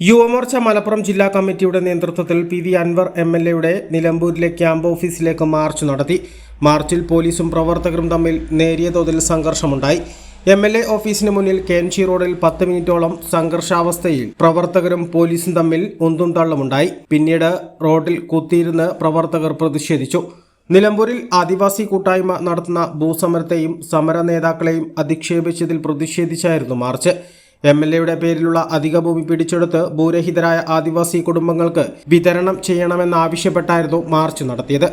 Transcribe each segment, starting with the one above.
Yuva Morcha Malappuram ജില്ലാ കമ്മിറ്റിയുടെ നേതൃത്വത്തിൽ P V Anwar M L എയുടെ നിലമ്പൂരിലെ ക്യാമ്പ് ഓഫീസിലേക്ക് മാർച്ച് നടത്തി. മാർച്ചിൽ പോലീസും പ്രവർത്തകരും തമ്മിൽ നേരിയ തോതിൽ സംഘർഷമുണ്ടായി. എം എൽ എ ഓഫീസിന് മുന്നിൽ കേൻചി റോഡിൽ പത്ത് മിനിറ്റോളം സംഘർഷാവസ്ഥയിൽ പ്രവർത്തകരും പോലീസും തമ്മിൽ ഒന്തും തള്ളുമുണ്ടായി. പിന്നീട് റോഡിൽ കുത്തിയിരുന്ന് പ്രവർത്തകർ പ്രതിഷേധിച്ചു. നിലമ്പൂരിൽ ആദിവാസി കൂട്ടായ്മ നടത്തുന്ന ഭൂസമരത്തെയും സമര നേതാക്കളെയും അധിക്ഷേപിച്ചതിൽ പ്രതിഷേധിച്ചായിരുന്നു മാർച്ച്. എം എൽ എയുടെ പേരിലുള്ള അധിക ഭൂമി പിടിച്ചെടുത്ത് ഭൂരഹിതരായ ആദിവാസി കുടുംബങ്ങൾക്ക് വിതരണം ചെയ്യണമെന്നാവശ്യപ്പെട്ടായിരുന്നു മാർച്ച് നടത്തിയത്.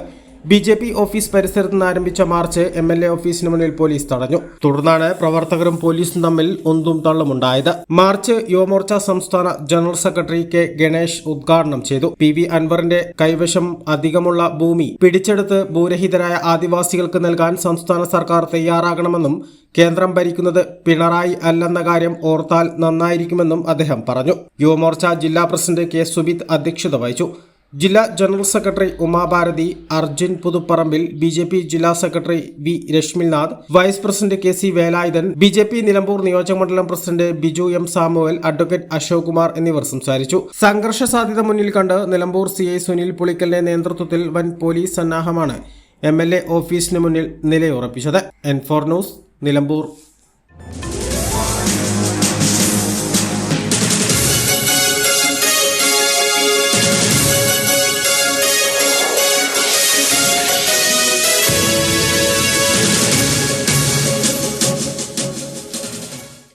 ബി ജെ പി ഓഫീസ് പരിസരത്ത് നിന്ന് ആരംഭിച്ച മാർച്ച് എം എൽ എ ഓഫീസിന് മുന്നിൽ പോലീസ് തടഞ്ഞു. തുടർന്നാണ് പ്രവർത്തകരും പോലീസും തമ്മിൽ ഒന്നും തള്ളുമുണ്ടായത് മാർച്ച് യുവമോർച്ച സംസ്ഥാന ജനറൽ സെക്രട്ടറി കെ ഗണേഷ് ഉദ്ഘാടനം ചെയ്തു. പി വി അൻവറിന്റെ കൈവശം അധികമുള്ള ഭൂമി പിടിച്ചെടുത്ത് ഭൂരഹിതരായ ആദിവാസികൾക്ക് നൽകാൻ സംസ്ഥാന സർക്കാർ തയ്യാറാകണമെന്നും കേന്ദ്രം ഭരിക്കുന്നത് പിണറായി അല്ലെന്ന കാര്യം ഓർത്താൽ നന്നായിരിക്കുമെന്നും അദ്ദേഹം പറഞ്ഞു. യുവമോർച്ച ജില്ലാ പ്രസിഡന്റ് കെ സുബിത് അധ്യക്ഷത വഹിച്ചു. ജില്ലാ general secretary Umabharati Arjun Puthuparambil B J P ജില്ലാ secretary V Reshminath vice president K C Velayudhan B J P Nilambur നിയോജക മണ്ഡലം president Biju M Samuel advocate Ashok Kumar എന്നിവർ സംസാരിച്ചു. സംഘർഷ സാധ്യത മുന്നിൽ കണ്ട് നിലമ്പൂർ സി ഐ സുനിൽ പുളിക്കലിന്റെ നേതൃത്വത്തിൽ വൻ പോലീസ് സന്നാഹമാണ് എം എൽ എ ഓഫീസിന് മുന്നിൽ നിലയുറപ്പിച്ചത്. എൻഫോർ ന്യൂസ് നിലമ്പൂർ.